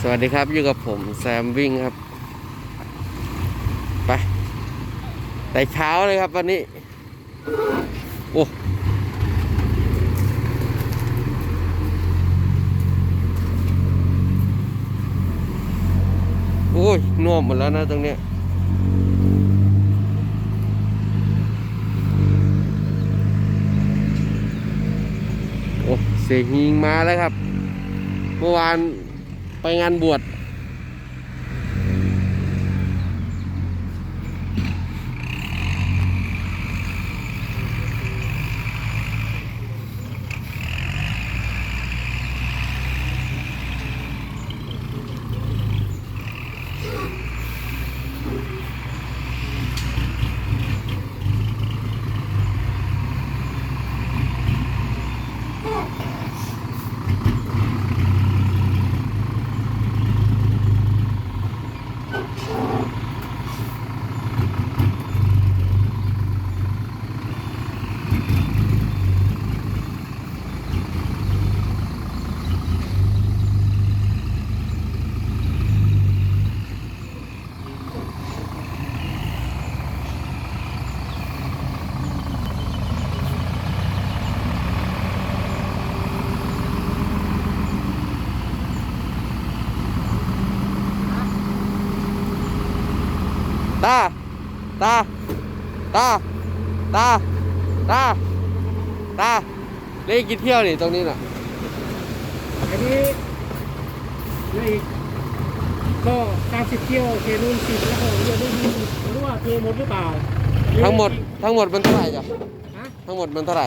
สวัสดีครับอยู่กับผมแซมวิ่งครับ ไปแต่เช้าเลยครับวันนี้ โอ้โอ้ยน่วมหมดแล้วนะตรงเนี้ยโอ้เสียหิงมาแล้วครับ เมื่อวาน ไปงานบวช ตา ตา ตา ตา ตา ตา เล่นกินเที่ยวนี่ตรงนี้น่ะ อันนี้เหลยก็การสิบเที่ยวเทนู่นสิบแล้วก็เรือนู่นนี่ไม่รู้ว่าเทหมดหรือเปล่าทั้งหมด ทั้งหมดมันเท่าไหร่จ้ะ ฮะทั้งหมดมันเท่าไหร่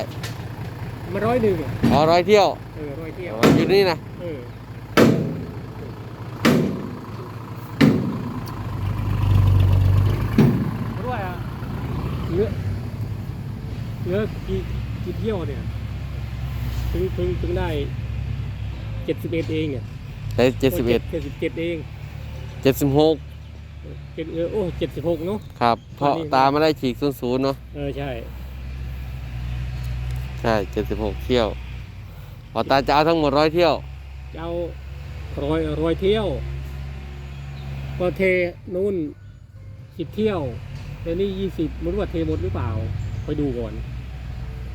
มาร้อยหนึ่งอะอ๋อร้อยเที่ยว เออร้อยเที่ยวอ๋ออยู่นี่นะ เออไม่รู้ว่า เหลือเหลือกี่กี่เที่ยวเนี่ยถึงถึงถึงได้เจ็ดสิบเอ็ดเองเนี่ยแต่เจ็ดสิบเอ็ดเจ็ดสิบเจ็ดเองเจ็ดสิบหกเจ็ดเออโอ้เจ็ดสิบหกเนาะครับ เพราะตอนนี้ตาไม่ได้ฉีกศูนย์ศูนย์เนาะเออใช่ใช่เจ็ดสิบหกเที่ยวพอตาจะเอาทั้งหมดร้อยเที่ยวจะเอาร้อยร้อยเที่ยวก็เทนู่นสิบเที่ยว แต่นี่ยี่สิบไม่รู้ว่าเทหมดหรือเปล่า ไปดูก่อน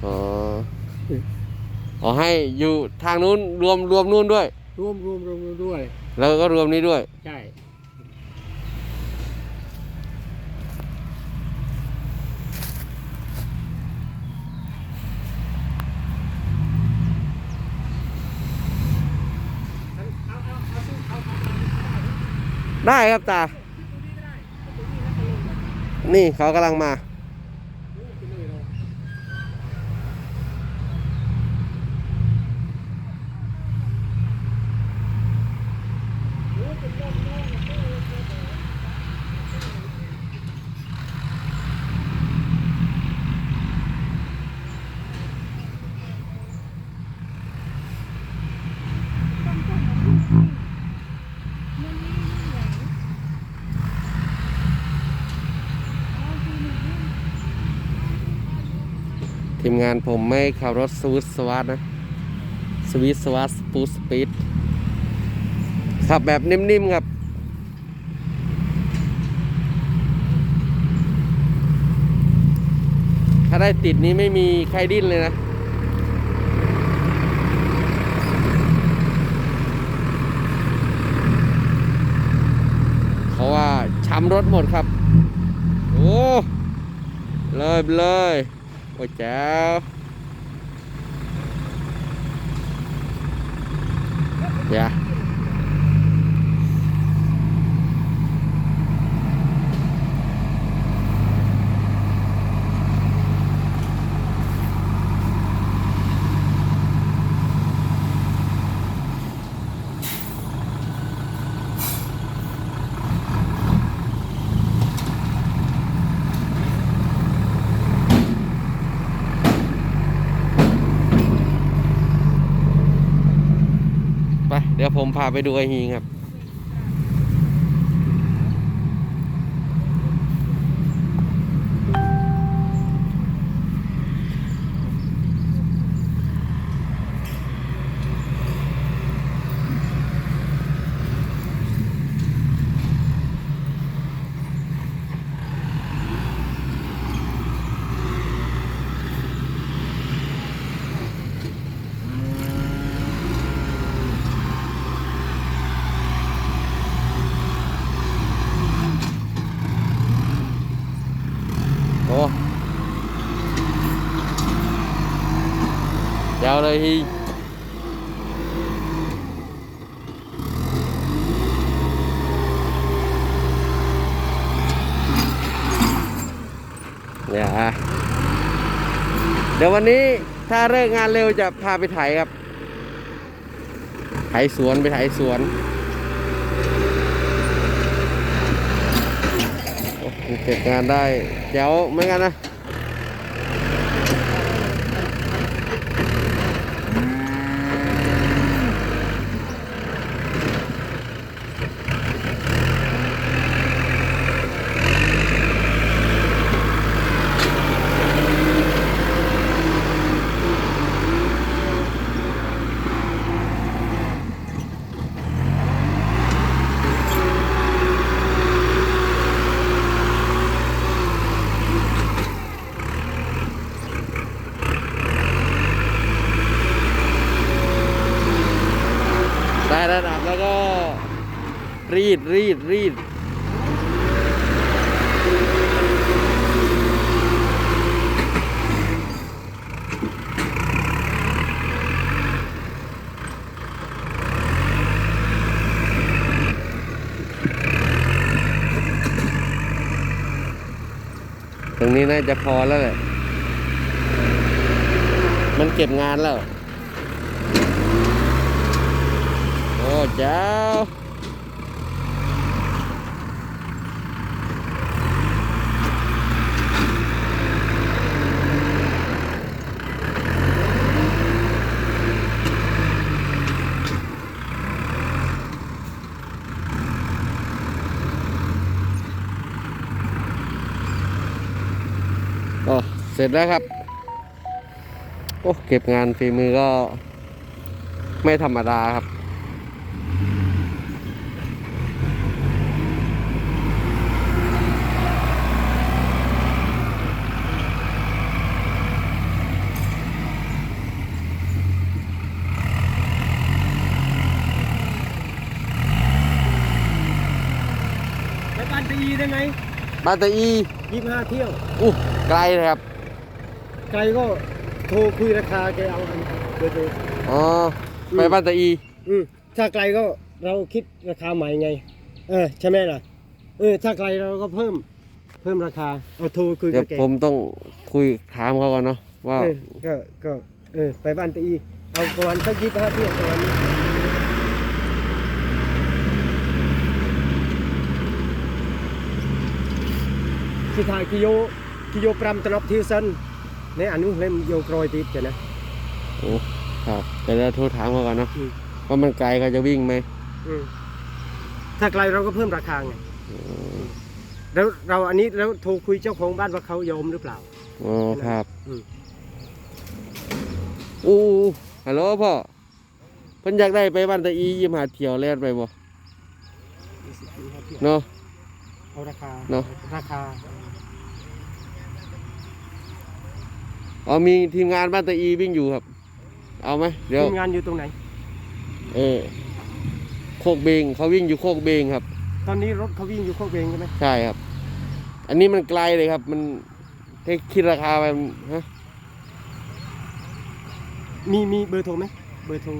อ๋อขอให้อยู่ทางนู้นรวมรวมนู้นด้วย รวมรวมรวมรวมด้วย แล้วก็รวมนี้ด้วย ใช่เอาเอาเอาเอาเอาเอาได้ครับตา นี่เขากำลังมา ทีมงานผมไม่ขับรถสวิตสวัสนะ สวิตสวัสปูสปีดขับแบบนิ่มๆครับถ้าได้ติดนี้ไม่มีใครดิ้นเลยนะ เพราะว่าช้ำรถหมดครับ โอ้ เลยไปเลย โอ้ยแจ๋วเดี๋ยวไป เดี๋ยวผม พาไปดูไอฮีครับ เลยเนี่ยฮะเดี๋ยววันนี้ถ้าเลิกงานเร็วจะพาไปไถครับ ไถสวนไปไถสวนโอ้โหเก็บงานได้เจ๋วเหมือนกันนะ แล้วก็รีดรีดรีดตรงนี้น่าจะพอแล้วแหละ มันเก็บงานแล้ว โอ้เจ้าโอ้เสร็จแล้วครับ โอ้ เก็บงานฝีมือก็ไม่ธรรมดาครับ บ้านตีได้ไงบานตะอียี่สิบห้าเที่ยวอู้ไกลเลยครับ ไกลก็โทรคุยราคาแกเอาอันเบอร์โทรอ๋อไปบ้านตะอีอืมถ้าไกลก็เราคิดราคาใหม่ไง เออใช่ไหมล่ะเออถ้าไกลเราก็เพิ่ม เพิ่มราคาเอาโทรคุยเดี๋กัยวบแกผมต้องคุยถามเขาก่อนเนาะว่าเออก็ก็เออไปบ้านตีเอาประมาณสักยี่สิบห้าเที่ยวประมาณนี้ ที่ถ่ายกิโยกิโยปรำตลบทิวซันในอันนู้นเล่มโยกรอยติดกันนะโอ้ครับแต่เราโทรถามเขาก่อนเนาะอืมว่ามันไกลเขาจะวิ่งไหมอืมถ้าไกลเราก็เพิ่มราคาไงแล้วเราอันนี้แล้วโทรคุยเจ้าของบ้านว่าเขายอมหรือเปล่าอ๋อครับอืมอู้ฮัลโหลพ่อเพิ่นอยากได้ไปบ้านตะอียิมหาเที่ยวแล่นไปบ่เนาะ เอาราคาเนอะ ราคาอ๋อมีทีมงานบ้านตะอีวิ่งอยู่ครับ เอาไหมเดี๋ยว ทีมงานอยู่ตรงไหน เออโคกเบงเขาวิ่งอยู่โคกเบงครับ ตอนนี้รถเขาวิ่งอยู่โคกเบงใช่ไหมใช่ครับ อันนี้มันไกลเลยครับ มันถ้าคิดราคาไปมันฮะมีมีเบอร์โทรไหมเบอร์โทร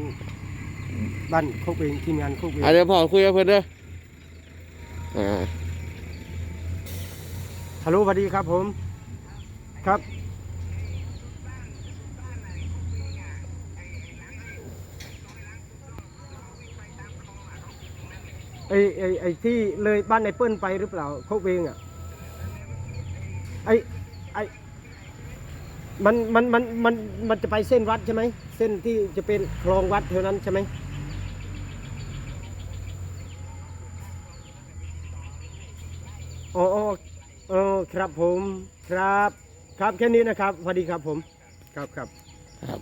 บ้านโคกเบงทีมงานโคกเบงอาจจะเดี๋ยวพอคุยกับเพื่อนเด้ออ่า ฮัลโหลสวัสดีครับผม ครับ ไอ้ไอ้ไอ้ที่เลยบ้านไอเปิ้ลไปหรือเปล่าโคกเวงอะ ไอ้ไอ้มันมันมันมันมันจะไปเส้นวัดใช่ไหม เส้นที่จะเป็นคลองวัดเท่านั้นใช่ไหมอ๋อ อ๋ออ๋อครับผมครับ ครับแค่นี้นะครับสวัสดีครับผม ครับครับ ครับ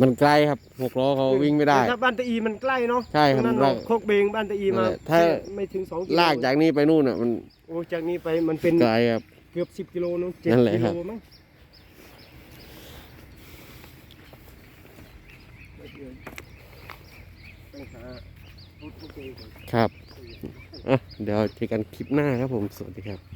มันไกลครับหกล้อเขาวิ่งไม่ได้ ถ้าบ้านตะอีมันใกล้เนาะใช่ครับตงนั้นลากเนาะโคกเบงบ้านตะอีมานั่นแหละถ้า ไม่ถึงสองกิโลลากจากนี้ไปนู่นอะ มันโอ้จากนี้ไปมันเป็น ไกลครับ เกือบสิบกิโลนู้นเจ็ดนั่นแหละกิครับ โลมั้งครับ อะเดี๋ยวเจอกันคลิปหน้าครับผม สวัสดีครับ